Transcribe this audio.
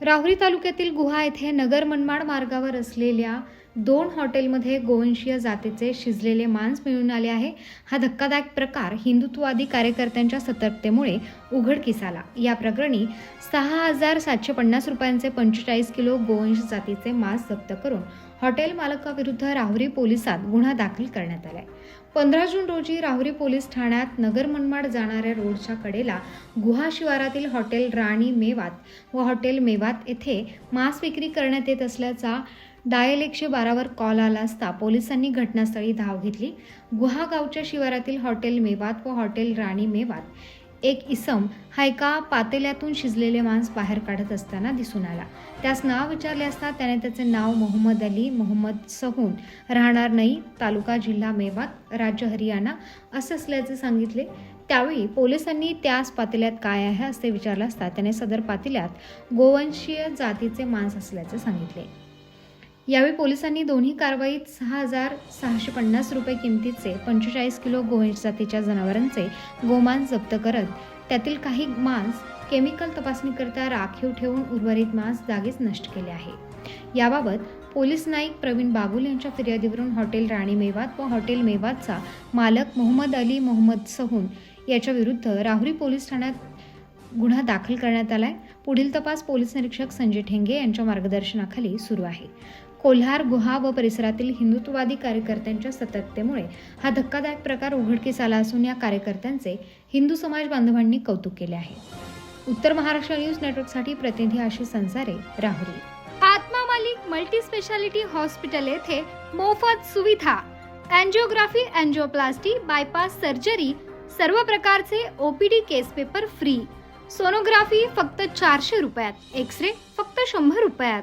राहुरी तालुक्यातील गुहा येथे नगर मनमाड मार्गावर असलेल्या दोन हॉटेलमध्ये गोवंशीय जातीचे शिजलेले मांस मिळून आले आहे. हा धक्कादायक प्रकार हिंदुत्ववादी कार्यकर्त्यांच्या सतर्कतेमुळे उघडकीस आला या प्रकरणी सहा हजार सातशे पन्नास रुपयांचे पंचेचाळीस किलो गोवंश जातीचे मांस जप्त करून हॉटेल मालकाविरुद्ध राहुरी पोलिसात गुन्हा दाखल करण्यात आलाय. पंधरा जून रोजी राहुरी पोलीस ठाण्यात नगर मनमाड जाणाऱ्या रोडच्या कडेला गुहा शिवारातील हॉटेल राणी मेवात व हॉटेल मेवात येथे मांस विक्री करण्यात येत असल्याचा डायल एकशे बारावर कॉल आला असता पोलिसांनी घटनास्थळी धाव घेतली. गुहा गावच्या शिवारातील हॉटेल मेवात व हॉटेल राणी मेवात. एक इसम हा एका पातेल्यातून शिजलेले मांस बाहेर काढत असताना दिसून आला. त्यास नाव विचारले असता त्याने त्याचे नाव मोहम्मद अली मोहम्मद सहून राहणार नाही तालुका जिल्हा मेवात राज्य हरियाणा असं असल्याचे सांगितले. त्यावेळी पोलिसांनी त्याच पातेल्यात काय आहे असे विचारले असता त्याने सदर पातेल्यात गोवंशीय जातीचे मांस असल्याचे सांगितले. यावेळी पोलिसांनी दोन्ही कारवाईत सहा हजार सहाशे पन्नास रुपये किमतीचे पंचेचाळीस किलो गोवंश जातीच्या जनावरांचे गोमांस जप्त करत त्यातील काही मांस केमिकल तपासणीकरता राखीव ठेवून उर्वरित मांस जागीच नष्ट केले आहे. याबाबत पोलीस नाईक प्रवीण बागुल यांच्या फिर्यादीवरून हॉटेल राणी मेवात व हॉटेल मेवातचा मालक मोहम्मद अली मोहम्मद सहून याच्या विरुद्ध राहुरी पोलीस ठाण्यात गुन्हा दाखल करण्यात आलाय. पुढील तपास पोलीस निरीक्षक संजय ठेंगे यांच्या मार्गदर्शनाखाली सुरू आहे. कोल्हार गुहा व परिसरातील हिंदुत्ववादी कार्यकर्त्यांच्या सतर्कतेमुळे हा धक्कादायक प्रकार उघडकीस आला असून या कार्यकर्त्यांचे हिंदू समाज बांधवांनी कौतुक केले आहे. उत्तर महाराष्ट्र न्यूज नेटवर्कसाठी प्रतिनिधी आशिष संसारे राहुरी. आत्मा मालिक मल्टी स्पेशालिटी हॉस्पिटल येथे मोफत सुविधा अँजिओग्राफी अँजिओप्लास्टी बायपास सर्जरी सर्व प्रकारचे OPD case paper free sonography फक्त चारशे रुपयात एक्स रे फक्त शंभर रुपयात.